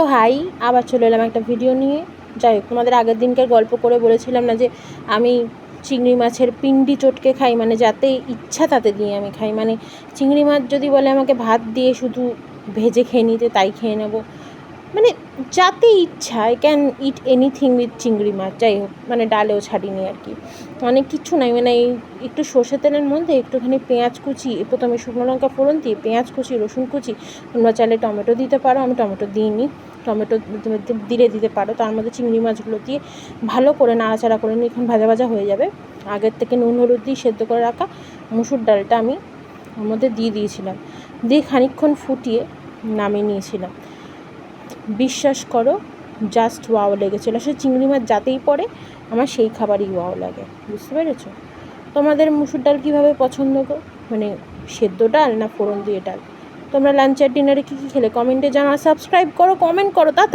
তো হাই, আবার চলে এলাম একটা ভিডিও নিয়ে। যাই হোক, তোমাদের আগের দিনকার গল্প করে বলেছিলাম না যে, আমি চিংড়ি মাছের পিন্ডি চটকে খাই মানে যাতে ইচ্ছা তাতে দিয়ে আমি খাই। মানে চিংড়ি মাছ যদি বলে আমাকে ভাত দিয়ে শুধু ভেজে খেয়ে নিতে, তাই খেয়ে নেব। মানে যাতে ইচ্ছা I can eat anything with চিংড়ি মাছ, যাই হোক মানে ডালেও ছাড়িনি আর কি। অনেক কিছু নাই মানে এই একটু সর্ষে তেলের মধ্যে একটুখানি পেঁয়াজ কুচি প্রথমে শুকনো লঙ্কা ফোড়ন দিয়ে পেঁয়াজ কুচি, রসুন কুচি, তোমরা চাইলে টমেটো দিতে পারো, আমি টমেটো দিইনি। টমেটো দিলে দিতে পারো, তার মধ্যে চিংড়ি মাছগুলো দিয়ে ভালো করে নাড়াচাড়া করে নিয়ে এখন ভাজা ভাজা হয়ে যাবে। আগের থেকে নুন, হলুদ দিয়ে সেদ্ধ করে রাখা মুসুর ডালটা আমি ওর মধ্যে দিয়ে দিয়েছিলাম। দিয়ে খানিকক্ষণ ফুটিয়ে নামিয়ে নিয়েছিলাম। বিশ্বাস করো জাস্ট ওয়াও লেগেছিলো সে চিংড়ি মাছ যাতেই পড়ে, আমার সেই খাবারই ওয়াও লাগে। বুঝতে পেরেছ? তোমাদের মুসুর ডাল কীভাবে পছন্দ গো? মানে সেদ্ধ ডাল না ফোড়ন দিয়ে ডাল? তোমরা লাঞ্চ আর ডিনারে কী কী খেলে? কমেন্টে জানাও। সাবস্ক্রাইব করো কমেন্ট করো, তাতে